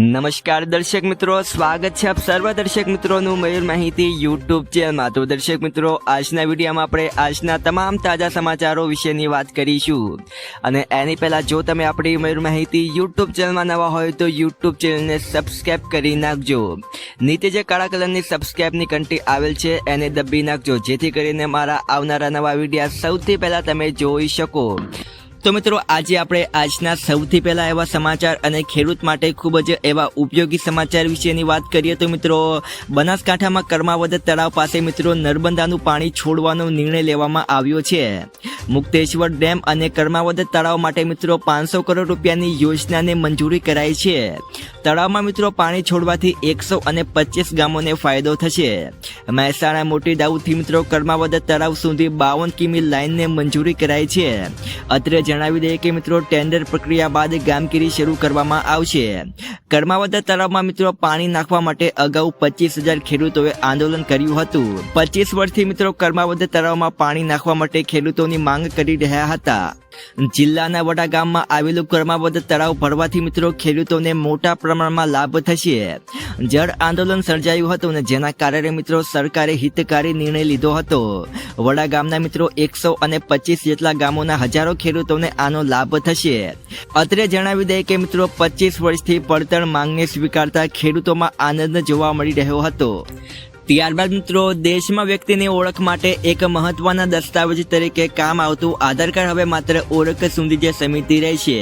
નમસ્કાર દર્શક મિત્રો, સ્વાગત છે આપ સર્વ દર્શક મિત્રોનું મયુર માહિતી યુટ્યુબ ચેનલમાં તો દર્શક મિત્રો, આજના વિડીયોમાં આપણે આજના તમામ તાજા સમાચારો વિશેની વાત કરીશું. અને એની પહેલાં જો તમે આપણી મયુર માહિતી યુટ્યુબ ચેનલમાં નવા હોય તો યુટ્યુબ ચેનલને સબસ્ક્રાઈબ કરી નાખજો. નીચે જે કાળા કલરની સબસ્ક્રાઈબની કંટી આવેલ છે, એને દબી નાખજો. જેથી કરીને મારા આવનારા નવા વિડીયા સૌથી પહેલાં તમે જોઈ શકો. તો મિત્રો, આજે આપણે આજના સૌથી પહેલા એવા સમાચાર અને ખેડૂત માટે ખૂબ જ એવા ઉપયોગી સમાચાર વિશેની વાત કરીએ તો મિત્રો, બનાસકાંઠામાં કર્માવદ તળાવ પાસે મિત્રો નર્મદાનું પાણી છોડવાનો નિર્ણય લેવામાં આવ્યો છે. મુક્તેશ્વર ડેમ અને કર્માવદ તળાવ માટે મિત્રો પાંચસો કરોડ રૂપિયાની યોજનાને મંજૂરી કરાઈ છે. તળાવમાં મિત્રો પાણી છોડવાથી એકસો અને પચીસ ગામોને ફાયદો થશે. મહેસાણા મોટી દાઉદથી મિત્રો કર્માવદ તળાવ સુધી બાવન કિમી લાઇનને મંજૂરી કરાઈ છે. અત્રે જણાવી દઈએ કે મિત્રો ટેન્ડર પ્રક્રિયા બાદ કામગીરી શરૂ કરવામાં આવશે. કર્માવદ તળાવમાં મિત્રો, પાણી નાખવા માટે અગાઉ પચીસ હજાર ખેડૂતોએ આંદોલન કર્યું હતું. પચીસ વર્ષથી મિત્રો કર્માવદ તળાવમાં પાણી નાખવા માટે ખેડૂતોની માંગ કરી રહ્યા હતા. જિલ્લાના વડા ગામમાં આવેલું કર્માવદ તળાવ ભરવાથી મિત્રો ખેડૂતોને મોટા પ્રમાણમાં લાભ થશે. જળ આંદોલન સર્જાયું હતું અને જેના કારણે મિત્રો સરકારે હિતકારી નિર્ણય લીધો હતો. વડા ગામના મિત્રો એકસો અને પચીસ જેટલા ગામોના હજારો ખેડૂતોને આનો લાભ થશે. અત્રે જણાવી દઈએ કે મિત્રો પચીસ વર્ષથી પડતર માંગને સ્વીકારતા ખેડૂતોમાં આનંદ જોવા મળી રહ્યો હતો. ત્યારબાદ મિત્રો, દેશમાં વ્યક્તિની ઓળખ માટે એક મહત્વના દસ્તાવેજ તરીકે કામ આવતું આધાર કાર્ડ હવે માત્ર ઓળખ સુધી જે સમિતિ રહેશે.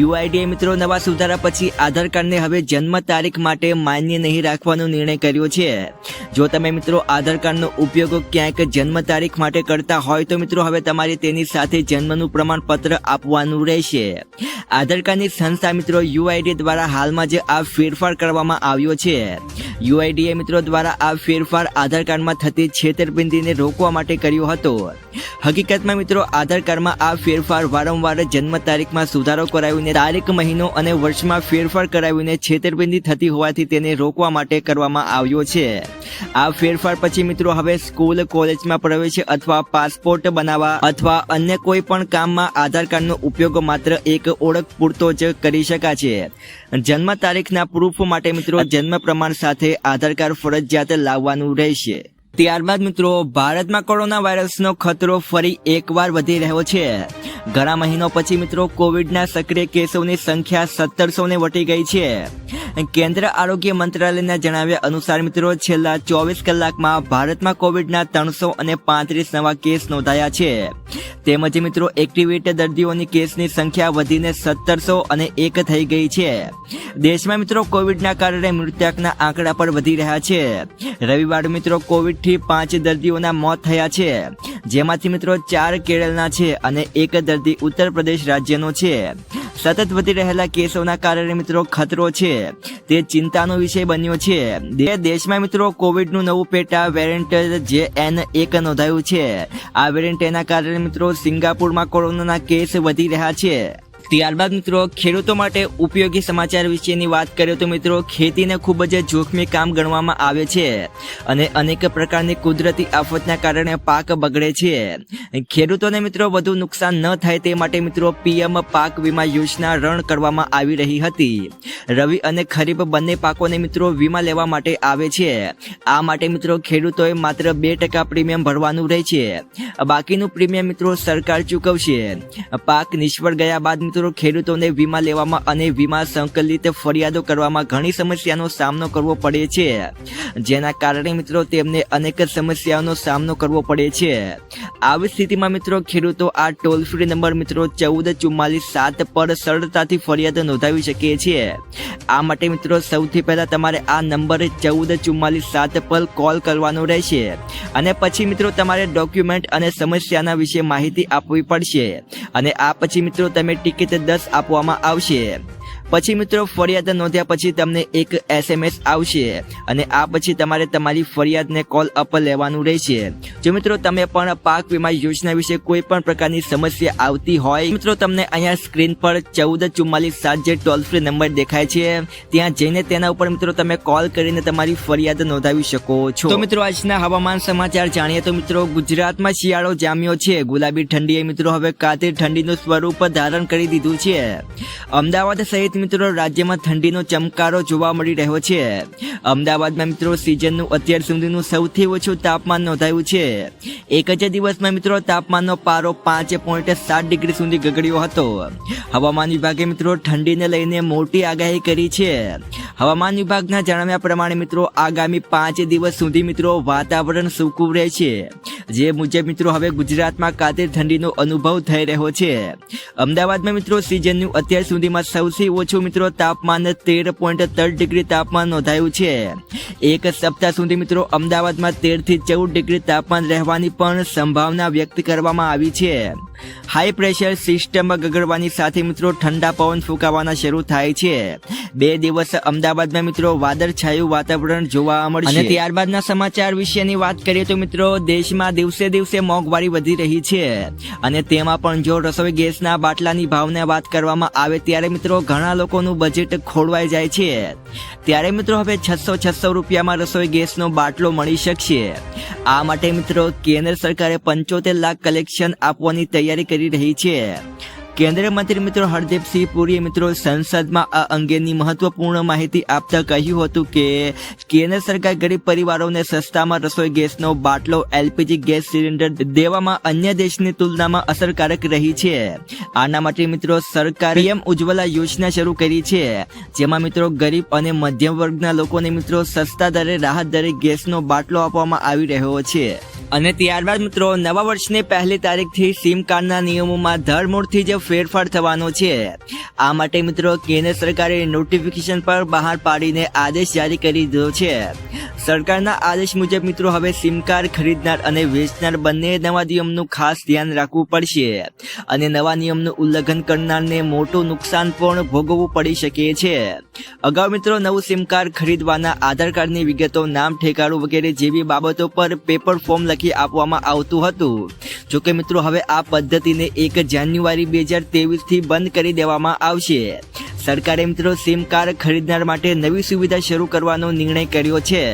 યુઆઈડીએ મિત્રો નવા સુધારા પછી આધાર કાર્ડને હવે જન્મ તારીખ માટે માન્ય નહીં રાખવાનો નિર્ણય કર્યો છે. જો તમે મિત્રો આધાર કાર્ડનો ઉપયોગ ક્યાંક જન્મ તારીખ માટે કરતા હોય તો મિત્રો હવે તમારે તેની સાથે જન્મનું પ્રમાણપત્ર આપવાનું રહેશે. આધાર કાર્ડની સંસ્થા મિત્રો યુઆઈડી દ્વારા હાલમાં જે આ ફેરફાર કરવામાં આવ્યો છે. યુઆઈડીએ મિત્રો દ્વારા આ ફેરફાર આધાર કાર્ડમાં થતી છેતરપિંડીને રોકવા માટે કર્યો હતો. હકીકતમાં મિત્રો, આધાર કાર્ડમાં આ ફેરફાર વારંવાર જન્મ તારીખમાં સુધારો કરાવીને, તારીખ, મહિનો અને વર્ષમાં ફેરફાર કરાવીને છેતરપિંડી થતી હોવાથી તેને રોકવા માટે કરવામાં આવ્યો છે. આ ફેરફાર પછી મિત્રો હવે સ્કૂલ, કોલેજમાં પ્રવેશ અથવા પાસપોર્ટ બનાવવા અથવા અન્ય કોઈ પણ કામમાં આધાર કાર્ડનો ઉપયોગ માત્ર એક ઓળખ પૂરતો જ કરી શકાશે. જન્મ તારીખના પ્રૂફ માટે મિત્રો જન્મ પ્રમાણ સાથે આધાર કાર્ડ ફરજિયાત લાવવાનું રહેશે. ત્યારબાદ મિત્રો ભારતમાં કોરોના વાયરસનો ખતરો ફરી એકવાર વધી રહ્યો છે. ઘણા મહિનો પછી મિત્રો કોવિડના સક્રિય કેસોની સંખ્યા સત્તરસો ને વટી ગઈ છે. કેન્દ્ર આરોગ્ય મંત્રાલયના જણાવ્યા અનુસાર મિત્રો છેલ્લા ચોવીસ કલાકમાં ભારતમાં કોવિડના ત્રણસો અને પાંત્રીસ નવા કેસ નોંધાયા છે. તેમજ મિત્રો એક્ટિવેટ દર્દીઓની કેસની સંખ્યા વધીને સત્તરસો અને એક થઈ ગઈ છે. દેશમાં મિત્રો કોવિડના કારણે મૃત્યુના આંકડા પર વધી રહ્યા છે. રવિવાર મિત્રો કોવિડથી પાંચ દર્દીઓના મોત થયા છે. જેમાંથી મિત્રો ચાર કેરળના છે અને એક દર્દી ઉત્તર પ્રદેશ રાજ્યનો છે. સતત વધી રહેલા કેસોના કારણે મિત્રો ખતરો છે. તે ચિંતાનો વિષય બન્યો છે. દેશમાં મિત્રો કોવિડનું નવું પેટા વેરિયન્ટ જે એન એક નોંધાયું છે. આ વેરિયન્ટ એના કારણે મિત્રો સિંગાપુરમાં કોરોનાના કેસ વધી રહ્યા છે. ત્યારબાદ મિત્રો ખેડૂતો માટે ઉપયોગી સમાચાર વિશેની વાત કરીએ તો મિત્રો ખેતીને ખૂબ જ જોખમી કામ ગણવામાં આવે છે અને અનેક પ્રકારની કુદરતી આફતના કારણે પાક બગડે છે. ખેડૂતોને મિત્રો વધુ નુકસાન ન થાય તે માટે મિત્રો પીએમ પાક વીમા યોજના રણ કરવામાં આવી રહી હતી. રવિ અને ખરીફ બંને પાકોને મિત્રો વીમા લેવા માટે આવે છે. આ માટે મિત્રો ખેડૂતોએ માત્ર બે ટકા પ્રીમિયમ ભરવાનું રહે છે. બાકીનું પ્રીમિયમ મિત્રો સરકાર ચૂકવશે. પાક નિષ્ફળ ગયા બાદ મિત્રો ખેડૂતોને વીમા લેવામાં અને વીમા સંકલિત ફરિયાદો કરવામાં ઘણી સમસ્યાનો સામનો કરવો પડે છે. જેના કારણે મિત્રો તેમને અનેક સમસ્યાઓનો સામનો કરવો પડે છે. આવી સ્થિતિમાં મિત્રો ખેડૂતો આ ટોલ ફ્રી નંબર મિત્રો ચૌદ ચુમ્માલીસ સાત પર સરળતાથી ફરિયાદ નોંધાવી શકે છે. આ માટે મિત્રો સૌથી પહેલા તમારે આ નંબર ચૌદ ચુમ્માલીસ સાત પર કોલ કરવાનો રહેશે. અને પછી મિત્રો તમારે ડોક્યુમેન્ટ અને સમસ્યાના વિશે માહિતી આપવી પડશે. અને આ પછી મિત્રો તમે ટિકિટ દસ આપવામાં આવશે પછી મિત્રો, ફરિયાદ નોંધ્યા પછી તમને એક એસએમએસ આવશે અને આ પછી તમારે તમારી ફરિયાદને કોલ અપ લેવાનું રહેશે. જો મિત્રો, તમે પણ પાક વીમા યોજના વિશે કોઈ પણ પ્રકારની સમસ્યા આવતી હોય, મિત્રો, તમને અહીંયા સ્ક્રીન પર ચૌદ ચુમ્માલીસ સાત જે ટોલ ફ્રી નંબર દેખાય છે. ત્યાં જઈને તેના ઉપર, મિત્રો, તમે કોલ કરીને તમારી ફરિયાદ નોંધાવી શકો છો. તો મિત્રો, આજના હવામાન સમાચાર જાણીએ તો મિત્રો, ગુજરાતમાં શિયાળો જામ્યો છે. ગુલાબી ઠંડીએ મિત્રો હવે કાતિર ઠંડીનું સ્વરૂપ ધારણ કરી દીધું છે. અમદાવાદ સહિત મિત્રો, રાજ્યમાં ઠંડીનો ચમકારો જોવા મળી રહ્યો છે. અમદાવાદમાં મિત્રો સિઝનનું અત્યાર સુધીનું સૌથી ઓછું તાપમાન નોંધાયું છે. એક જ દિવસમાં મિત્રો, તાપમાનનો પારો પાંચ પોઈન્ટ સાત ડિગ્રી સુધી ગગડ્યો હતો. હવામાન વિભાગે મિત્રો, ઠંડીને લઈને મોટી આગાહી કરી છે. હવામાન વિભાગના જણાવ્યા પ્રમાણે મિત્રો, આગામી પાંચ દિવસ સુધી મિત્રો, વાતાવરણ સૂકું રહેશે. જે મુજબ મિત્રો, હવે ગુજરાતમાં કાતિલ ઠંડીનો અનુભવ થઈ રહ્યો છે. અમદાવાદમાં મિત્રો સિઝનનું અત્યાર સુધીમાં સૌથી ઓછું મિત્રો, તાપમાન તેર પોઈન્ટ ત્રણ ડિગ્રી તાપમાન નોંધાયું છે. એક સપ્તાહ સુધી મિત્રો, અમદાવાદમાં તેરથી ચૌદ ડિગ્રી તાપમાન રહેવાની પણ સંભાવના વ્યક્ત કરવામાં આવી છે. હાઈ પ્રેશર સિસ્ટમ ગગડવાની સાથે મિત્રો, ઠંડા પવન ફૂંકાવાના શરૂ થાય છે. બે દિવસ અમદાવાદમાં મિત્રો, વાદળછાયું વાતાવરણ જોવા મળશે. અને ત્યારબાદના સમાચાર વિશેની વાત કરીએ તો મિત્રો, દેશમાં દિવસે દિવસે મોંઘવારી વધી રહી છે. અને તેમાં પણ જો રસોઈ ગેસના બાટલાની ભાવને વાત કરવામાં આવે ત્યારે મિત્રો, ઘણા લોકોનું બજેટ ખોળવાઈ જાય છે. ત્યારે મિત્રો હવે છસો છસો રૂપિયામાં રસોઈ ગેસનો બાટલો મળી શકશે. આ માટે મિત્રો કેન્દ્ર સરકારે પંચોતેર લાખ કલેક્શન આપવાની તૈયારી કરી રહી છે. કેન્દ્રીય મંત્રી મિત્રો હરદીપસિંહ પુરીએ મિત્રો સંસદમાં આ અંગેની મહત્વપૂર્ણ માહિતી આપતા કહ્યું હતું કે કેન્દ્ર સરકાર ગરીબ પરિવારોને સસ્તામાં રસોઈ ગેસનો બાટલો, એલપીજી ગેસ સિલિન્ડર દેવામાં અન્ય દેશની તુલનામાં અસરકારક રહી છે. આના માટે મિત્રો સરકાર પીએમ ઉજ્જવલા યોજના શરૂ કરી છે. જેમાં મિત્રો ગરીબ અને મધ્યમ વર્ગના લોકોને મિત્રો સસ્તા દરે રાહત દરે ગેસનો બાટલો આપવામાં આવી રહ્યો છે. અને ત્યારબાદ મિત્રો નવા વર્ષની પહેલી તારીખથી સિમ કાર્ડના નિયમોમાં ધરમૂળથી જ ફેરફાર થવાનો છે. આ માટે મિત્રો કેન્દ્ર સરકારે નોટિફિકેશન પર બહાર પાડીને આદેશ જારી કરી દીધો છે. સરકારના આદેશ મુજબ મિત્રો હવે સિમ કાર્ડ ખરીદનાર અને વેચનાર બંને નવા નિયમનું ખાસ ધ્યાન રાખવું પડશે અને નવા નિયમનું ઉલ્લંઘન કરનારને મોટું નુકસાન પણ ભોગવવું પડી શકે છે. અગાઉ મિત્રો નવું સિમ કાર્ડ ખરીદવાના આધાર કાર્ડની વિગતો, નામ, ઠેકાણું વગેરે જેવી બાબતો પર પેપર ફોર્મ લખી આપવામાં આવતું હતું. જોકે મિત્રો, હવે આ પદ્ધતિને એક જાન્યુઆરી બે હજારથી બંધ કરી દેવામાં આવશે. સરકારે મિત્રો સિમ કાર્ડ ખરીદનાર માટે નવી સુવિધા શરૂ કરવાનો નિર્ણય કર્યો છે.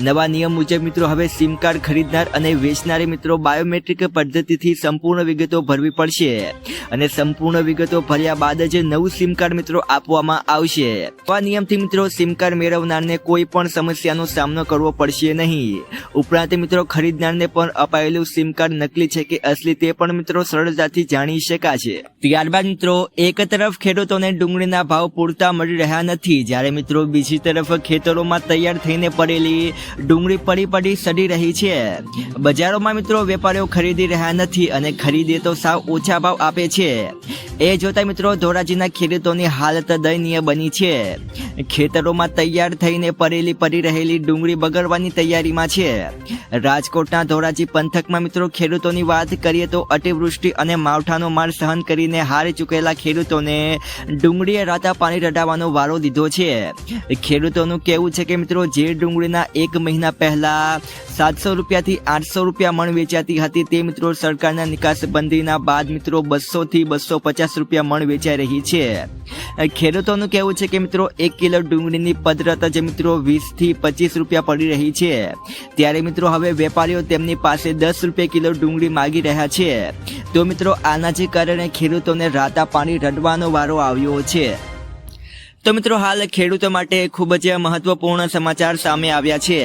નવા નિયમ મુજબ મિત્રો, હવે સિમ કાર્ડ ખરીદનાર અને વેચનારે મિત્રો બાયોમેટ્રિક પદ્ધતિથી સંપૂર્ણ વિગતો ભરવી પડશે. અને સંપૂર્ણ વિગતો ભર્યા બાદ જ નવું સિમ કાર્ડ મિત્રો આપવામાં આવશે. આ નિયમથી મિત્રો સિમ કાર્ડ મેળવનારને કોઈ પણ સમસ્યાનો સામનો કરવો પડશે નહીં. ઉપરાંત મિત્રો, ખરીદનારને પણ અપાયેલું સિમ કાર્ડ નકલી છે કે અસલી તે પણ મિત્રો સરળતાથી જાણી શકાશે. ત્યારબાદ મિત્રો, એક તરફ ખેડૂતોને ડુંગળીના ભાવ પૂરતા મળી રહ્યા નથી, જ્યારે મિત્રો બીજી તરફ ખેતરોમાં તૈયાર થઈને પડેલી ડુંગળી પડી પડી સડી રહી છે. બજારોમાં મિત્રો વેપારીઓ ખરીદી રહ્યા નથી અને ખરીદે તો સાવ ઓછા ભાવ આપે છે. એ જોતા મિત્રો ધોરાજીના ખેડૂતોની હાલત દયનીય બની છે. ખેતરોમાં તૈયાર થઈને પડેલી પડી રહેલી ડુંગળી બગડવાની તૈયારીમાં છે. રાજકોટના ધોરાજી પંથકમાં મિત્રો ખેડૂતોની વાત કરીએ તો અતિવૃષ્ટિ અને માવઠાનો માર સહન કરીને હારી ચૂકેલા ખેડૂતોને ડુંગળીએ રાતા પાણી રડાવવાનો વારો દીધો છે. ખેડૂતોનું કહેવું છે કે મિત્રો, જે ડુંગળીના એક મહિના પહેલા સાતસો રૂપિયાથી આઠસો રૂપિયા મણ વેચાતી હતી. તે મિત્રો સરકારના નિકાસબંધીના બાદ મિત્રો બસો થી બસો પચાસ રૂપિયા મણ વેચાઈ રહી છે. ખેડૂતોનું કહેવું છે કે મિત્રો એક કિલો ડુંગળીની પદરત જ મિત્રો વીસથી પચીસ રૂપિયા પડી રહી છે. ત્યારે મિત્રો હવે વેપારીઓ તેમની પાસે દસ રૂપિયા કિલો ડુંગળી માગી રહ્યા છે. તો મિત્રો આના જે કારણે ખેડૂતોને રાતા પાણી રડવાનો વારો આવ્યો છે. તો મિત્રો હાલ ખેડૂતો માટે ખૂબ જ મહત્વપૂર્ણ સમાચાર સામે આવ્યા છે.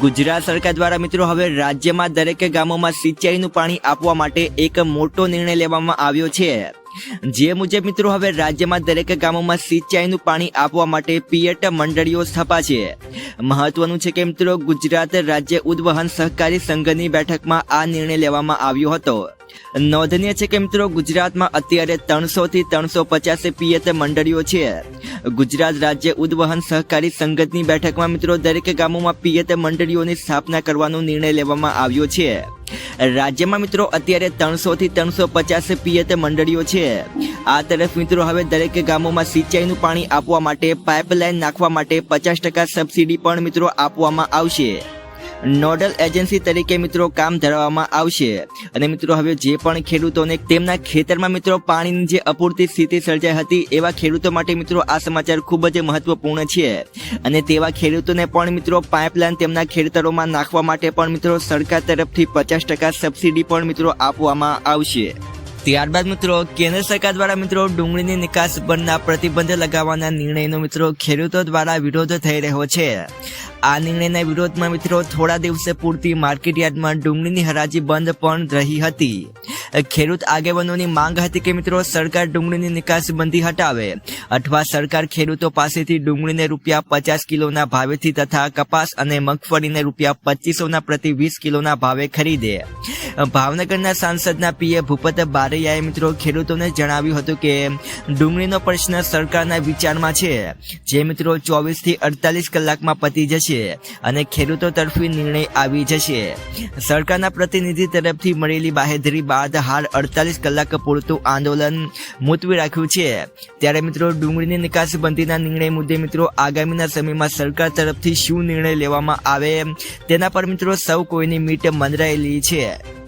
ગુજરાત સરકાર દ્વારા મિત્રો હવે રાજ્યમાં દરેક ગામોમાં સિંચાઈનું પાણી આપવા માટે એક મોટો નિર્ણય લેવામાં આવ્યો છે. જે મુજબ મિત્રો હવે રાજ્યમાં દરેક ગામોમાં સિંચાઈનું પાણી આપવા માટે પિયટ મંડળીઓ સ્થપાશે મહત્વનું છે કે મિત્રો ગુજરાત રાજ્ય ઉદ્વહન સહકારી સંઘની બેઠકમાં આ નિર્ણય લેવામાં આવ્યો હતો. નોંધનીય છે કે મિત્રો, ગુજરાતમાં અત્યારે ત્રણસો થી ત્રણસો પચાસ પિયત મંડળીઓ છે. ગુજરાત રાજ્ય ઉદ્વહન સહકારી સંગતની બેઠકમાં મિત્રો, દરેક ગામોમાં પિયત મંડળીઓની સ્થાપના કરવાનો નિર્ણય લેવામાં આવ્યો છે. રાજ્યમાં મિત્રો, અત્યારે ત્રણસો થી ત્રણસો પચાસ પિયત મંડળીઓ છે. આ તરફ મિત્રો, હવે દરેક ગામોમાં સિંચાઈનું પાણી આપવા માટે પાઇપલાઇન નાખવા માટે પચાસ ટકા સબસિડી પણ મિત્રો આપવામાં આવશે. નોડલ એજન્સી તરીકે મિત્રો કામ ધરાવવામાં આવશે. અને મિત્રો હવે જે પણ ખેડૂતોને તેમના ખેતરમાં મિત્રો પાણીની જે અપૂરતી સ્થિતિ સર્જાઈ હતી, એવા ખેડૂતો માટે મિત્રો આ સમાચાર ખૂબ જ મહત્વપૂર્ણ છે. અને તેવા ખેડૂતોને પણ મિત્રો પાઇપલાઇન તેમના ખેતરોમાં નાખવા માટે પણ મિત્રો સરકાર તરફથી પચાસ ટકા સબસિડી પણ મિત્રો આપવામાં આવશે. ત્યારબાદ મિત્રો કેન્દ્ર સરકાર દ્વારા મિત્રો ડુંગળીની નિકાસ પરના પ્રતિબંધ લગાવવાના નિર્ણયનો મિત્રો ખેડૂતો દ્વારા વિરોધ થઈ રહ્યો છે. આ નિર્ણયના વિરોધમાં મિત્રો થોડા દિવસે પૂરતી માર્કેટ યાર્ડમાં ડુંગળીની હરાજી બંધ પણ રહી હતી. ખેડૂત આગેવાનોની માંગ હતી કે મિત્રો સરકાર ડુંગળીની નિકાસ બંધી હટાવે. અથવા સરકાર ખેડૂતો પાસેથી ડુંગળીને રૂપિયા પચાસ કિલોના ભાવેથી તથા કપાસ અને મગફળીને રૂપિયા પચીસોના પ્રતિ વીસ કિલોના ભાવે ખરીદે. ભાવનગરના સાંસદના પીએ ભૂપત બારૈયાએ મિત્રો ખેડૂતોને જણાવ્યું હતું કે ડુંગળીનો પ્રશ્ન સરકારના વિચારમાં છે. જે મિત્રો ચોવીસથી અડતાલીસ કલાકમાં પતી જશે અને ખેડૂતો તરફી નિર્ણય આવી જશે. સરકારના પ્રતિનિધિ તરફથી મળેલી બાહેધરી બાદ હાલ અડતાલીસ કલાક પૂરતું આંદોલન મુલતવી રાખ્યું છે. ત્યારે મિત્રો, ડુંગળીની નિકાસબંધીના નિર્ણય મુદ્દે મિત્રો, આગામીના સમયમાં સરકાર તરફથી શું નિર્ણય લેવામાં આવે તેના પર મિત્રો સૌ કોઈની મીટ મંદરાયેલી છે.